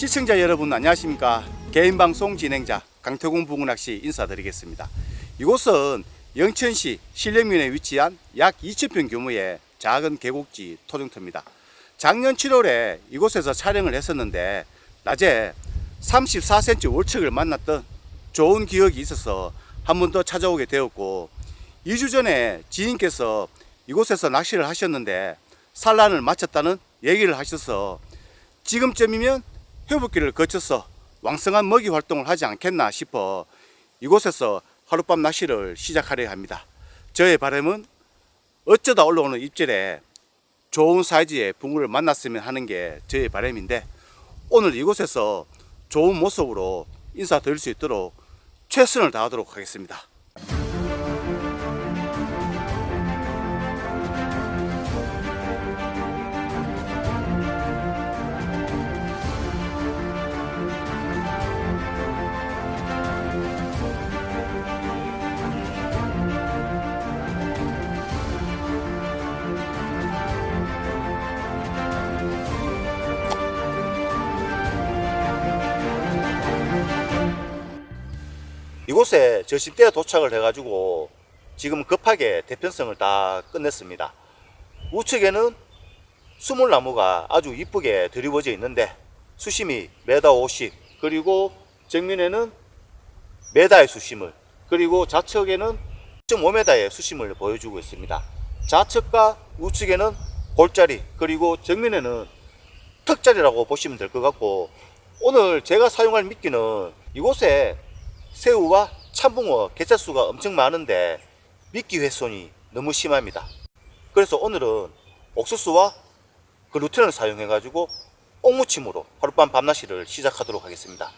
시청자 여러분 안녕하십니까? 개인 방송 진행자 강태공 부근낚시 인사드리겠습니다. 이곳은 영천시 신령면에 위치한 약 2,000평 규모의 작은 계곡지 토종터입니다. 작년 7월에 이곳에서 촬영을 했었는데 낮에 34cm 월척을 만났던 좋은 기억이 있어서 한 번 더 찾아오게 되었고 2주 전에 지인께서 이곳에서 낚시를 하셨는데 산란을 마쳤다는 얘기를 하셔서 지금쯤이면 회복기를 거쳐서 왕성한 먹이 활동을 하지 않겠나 싶어 이곳에서 하룻밤 낚시를 시작하려 합니다. 저의 바람은 어쩌다 올라오는 입질에 좋은 사이즈의 붕어를 만났으면 하는 게 저의 바람인데 오늘 이곳에서 좋은 모습으로 인사드릴 수 있도록 최선을 다하도록 하겠습니다. 이곳에 저 10대에 도착을 해가지고 지금 급하게 대편성을 다 끝냈습니다. 우측에는 수물나무가 아주 이쁘게 드리워져 있는데 수심이 메다 50 그리고 정면에는 메다의 수심을 그리고 좌측에는 1.5m의 수심을 보여주고 있습니다. 좌측과 우측에는 골짜리 그리고 정면에는 턱자리라고 보시면 될 것 같고 오늘 제가 사용할 미끼는 이곳에 새우와 참붕어 개체수가 엄청 많은데 미끼 훼손이 너무 심합니다. 그래서 오늘은 옥수수와 그 루텐을 사용해 가지고 옥무침으로 하룻밤 밤낚시를 시작하도록 하겠습니다.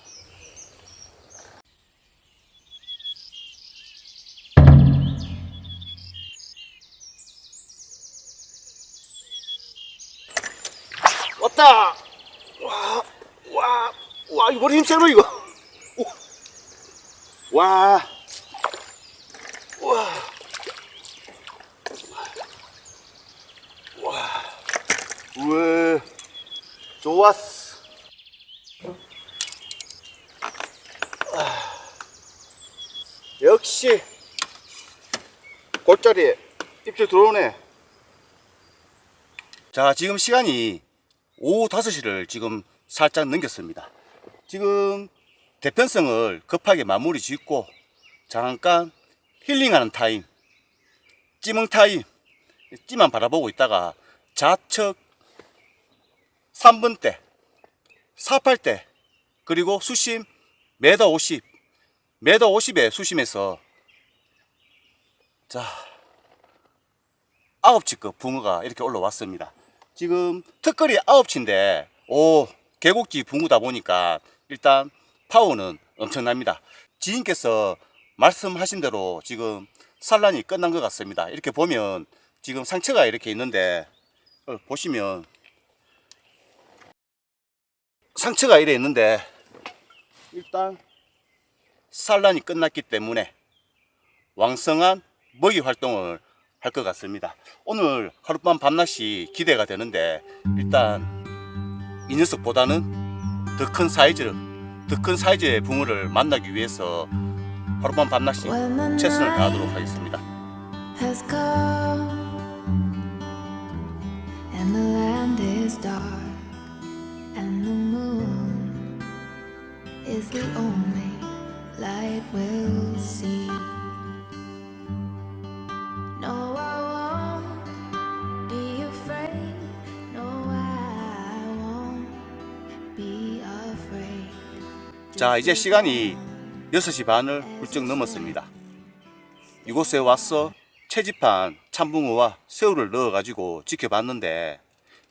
왔다! 와, 와, 와, 이거 머리 힘세로 이거. 오. 와. 와. 와. 우와. 좋았어. 아. 역시 골짜리에 입질 들어오네. 자, 지금 시간이 오후 5시를 지금 살짝 넘겼습니다. 지금 대편성을 급하게 마무리 짓고 잠깐 힐링하는 타임, 찌멍 타임, 찌만 바라보고 있다가 좌측 3분 대, 48대, 그리고 수심 메다 50, 메다 50의 수심에서 자, 아홉 치급 붕어가 이렇게 올라왔습니다. 지금 턱걸이 아홉 치인데, 오, 계곡지 붕어다 보니까 일단 파워는 엄청납니다. 지인께서 말씀하신 대로 지금 산란이 끝난 것 같습니다. 이렇게 보면 지금 상처가 이렇게 있는데 어, 보시면 상처가 이래 있는데 일단 산란이 끝났기 때문에 왕성한 먹이 활동을 할 것 같습니다. 오늘 하룻밤 밤낚시 기대가 되는데 일단 이 녀석보다는 더 큰 사이즈를 더 큰 사이즈의 붕어를 만나기 위해서 하룻밤 밤낚시 최선을 다하도록 하겠습니다. 자, 이제 시간이 6시 반을 훌쩍 넘었습니다. 이곳에 와서 채집한 참붕어와 새우를 넣어가지고 지켜봤는데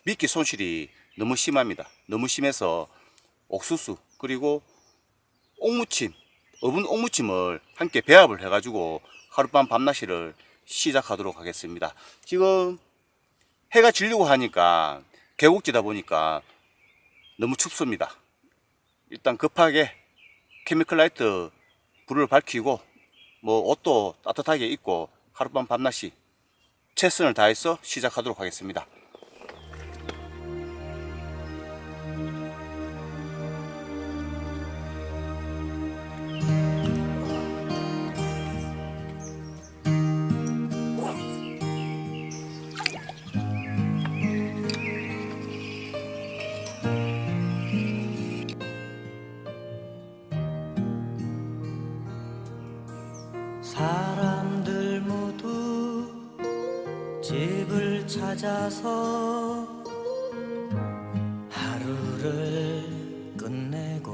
미끼 손실이 너무 심합니다. 너무 심해서 옥수수 그리고 옥무침, 어분 옥무침을 함께 배합을 해가지고 하룻밤 밤낚시를 시작하도록 하겠습니다. 지금 해가 지려고 하니까 계곡지다 보니까 너무 춥습니다. 일단 급하게 케미컬 라이트 불을 밝히고 뭐 옷도 따뜻하게 입고 하룻밤 밤낮이 최선을 다해서 시작하도록 하겠습니다. 찾아서 하루를 끝내고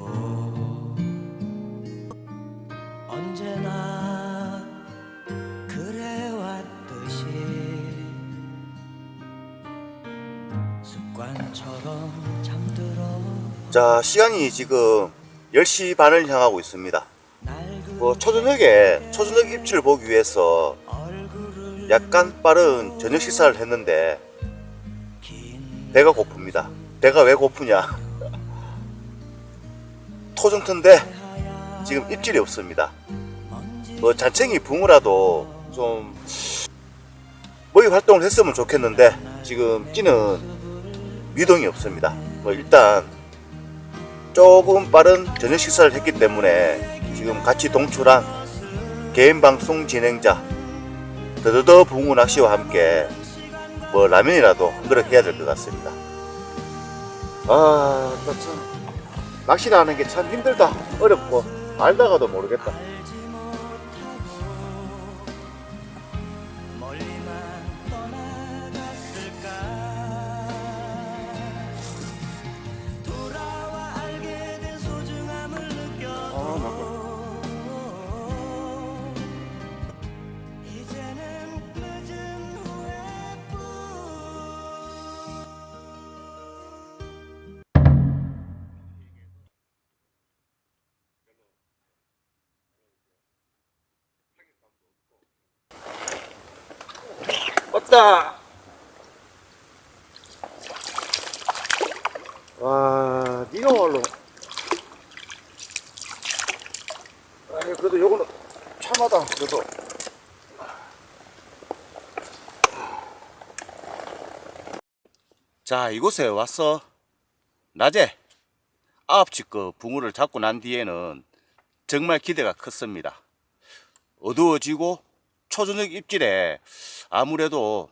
언제나 그래왔듯이 습관처럼 잠들어 자, 시간이 지금 10시 반을 향하고 있습니다. 날뭐 초저녁에 초저녁 입질을 보기 위해서 약간 빠른 저녁 식사를 했는데 긴 배가 고픕니다. 배가 왜 고프냐? 토종터인데 지금 입질이 없습니다. 뭐 잔챙이 붕어라도 좀 모의 활동을 했으면 좋겠는데 지금 찌는 미동이 없습니다. 뭐 일단 조금 빠른 저녁 식사를 했기 때문에 지금 같이 동출한 개인 방송 진행자 더더더 붕어 낚시와 함께 뭐 라면이라도 한 그릇 해야 될 것 같습니다. 아, 나참 낚시를 하는 게 참 힘들다, 어렵고 알다가도 모르겠다. 왔다. 와, 니가 말로. 아니 그래도 요거는 참하다. 그래도. 자, 이곳에 와서 낮에 아홉치급 붕어를 잡고 난 뒤에는 정말 기대가 컸습니다. 어두워지고 초저녁 입질에 아무래도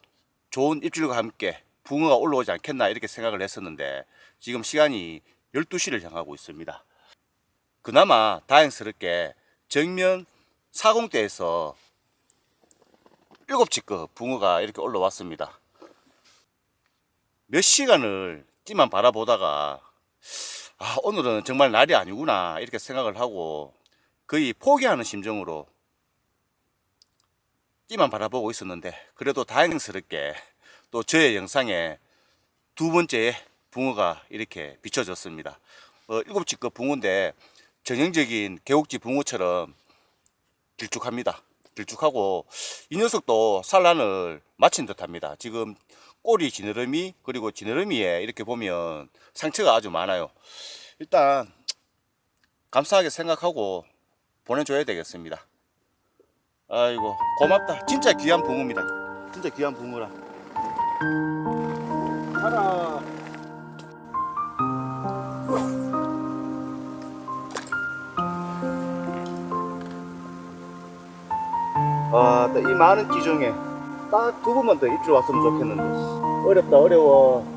좋은 입질과 함께 붕어가 올라오지 않겠나 이렇게 생각을 했었는데 지금 시간이 12시를 향하고 있습니다. 그나마 다행스럽게 정면 사공대에서 7치급 붕어가 이렇게 올라왔습니다. 몇 시간을 찌만 바라보다가 아, 오늘은 정말 날이 아니구나 이렇게 생각을 하고 거의 포기하는 심정으로 찌만 바라보고 있었는데 그래도 다행스럽게 또 저의 영상에 두 번째 붕어가 이렇게 비춰졌습니다. 어, 일곱 치급 붕어인데 전형적인 개옥지 붕어처럼 길쭉합니다. 길쭉하고 이 녀석도 산란을 마친 듯합니다. 지금 꼬리 지느러미 그리고 지느러미에 이렇게 보면 상처가 아주 많아요. 일단 감사하게 생각하고 보내줘야 되겠습니다. 아이고 고맙다. 진짜 귀한 붕어입니다. 진짜 귀한 붕어라. 하나. 아, 이 많은 기 중에 딱 두 번만 더 입질 왔으면 좋겠는데 어렵다 어려워.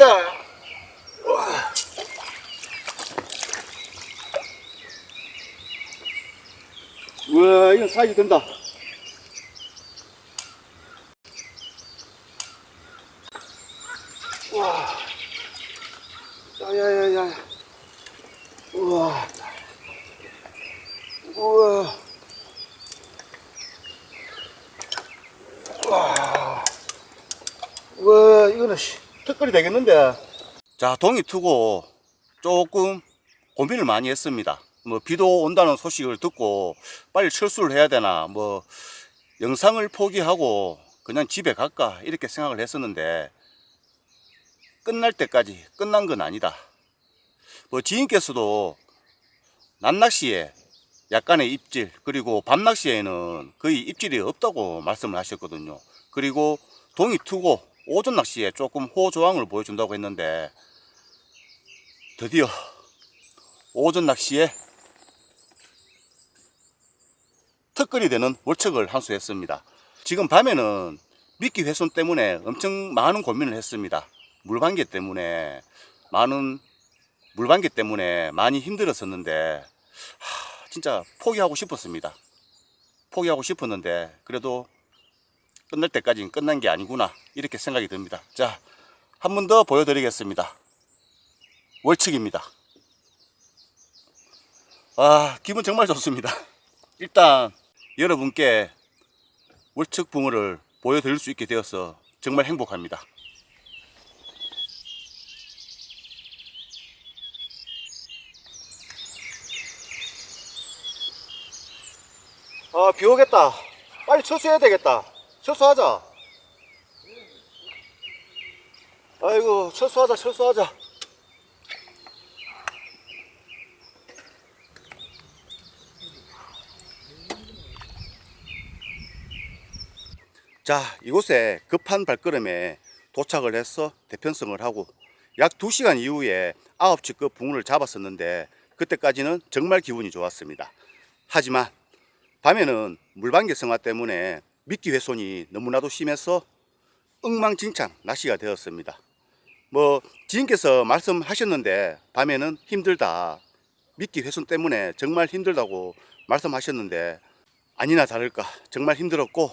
됐다. 와. 우와, 이건 사이즈 된다. 와. 야야야야. 우와. 우와. 와. 와, 이거는 씨, 특거리 되겠는데. 자, 동이 트고 조금 고민을 많이 했습니다. 뭐 비도 온다는 소식을 듣고 빨리 철수를 해야 되나, 뭐 영상을 포기하고 그냥 집에 갈까 이렇게 생각을 했었는데 끝날 때까지 끝난 건 아니다. 뭐 지인께서도 낮낚시에 약간의 입질 그리고 밤낚시에는 거의 입질이 없다고 말씀을 하셨거든요. 그리고 동이 트고 오전 낚시에 조금 호조항을 보여준다고 했는데 드디어 오전 낚시에 특거리 되는 월척을 한수했습니다. 지금 밤에는 미끼 훼손 때문에 엄청 많은 고민을 했습니다. 물방개 때문에 많은 물방개 때문에 많이 힘들었었는데 하, 진짜 포기하고 싶었습니다. 포기하고 싶었는데 그래도 끝날 때까지는 끝난 게 아니구나 이렇게 생각이 듭니다. 자, 한 번 더 보여드리겠습니다. 월측입니다. 아, 기분 정말 좋습니다. 일단 여러분께 월측 붕어를 보여드릴 수 있게 되어서 정말 행복합니다. 아, 비 오겠다. 빨리 철수해야 되겠다. 철수하자. 아이고, 철수하자, 철수하자. 자, 이곳에 급한 발걸음에 도착을 해서 대편성을 하고 약 2시간 이후에 9치급 붕어를 잡았었는데 그때까지는 정말 기분이 좋았습니다. 하지만 밤에는 물방개 성화 때문에 미끼 훼손이 너무나도 심해서 엉망진창 낚시가 되었습니다. 뭐 지인께서 말씀하셨는데 밤에는 힘들다. 미끼 훼손 때문에 정말 힘들다고 말씀하셨는데 아니나 다를까 정말 힘들었고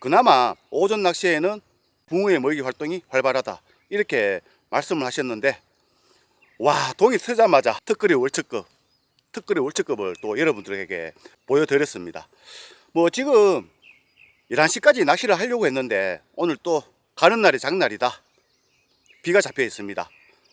그나마 오전 낚시에는 붕어의 먹이 활동이 활발하다 이렇게 말씀을 하셨는데 와 동이 트자마자 특거리 월척급 특거리 월척급을 또 여러분들에게 보여드렸습니다 뭐 지금 11시까지 낚시를 하려고 했는데 오늘 또 가는 날이 장날이다. 비가 잡혀 있습니다.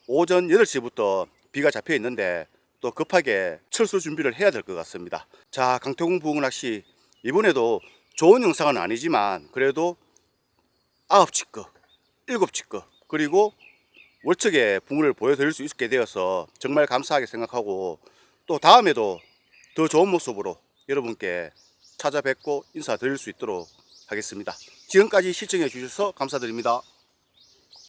오전 8시부터 비가 잡혀 있는데 또 급하게 철수 준비를 해야 될 것 같습니다. 자 강태공 부흥 낚시. 이번에도 좋은 영상은 아니지만 그래도 아홉 치급, 일곱 치급 그리고 월척의 붕어를 보여드릴 수 있게 되어서 정말 감사하게 생각하고 또 다음에도 더 좋은 모습으로 여러분께 찾아뵙고 인사드릴 수 있도록 하겠습니다. 지금까지 시청해 주셔서 감사드립니다.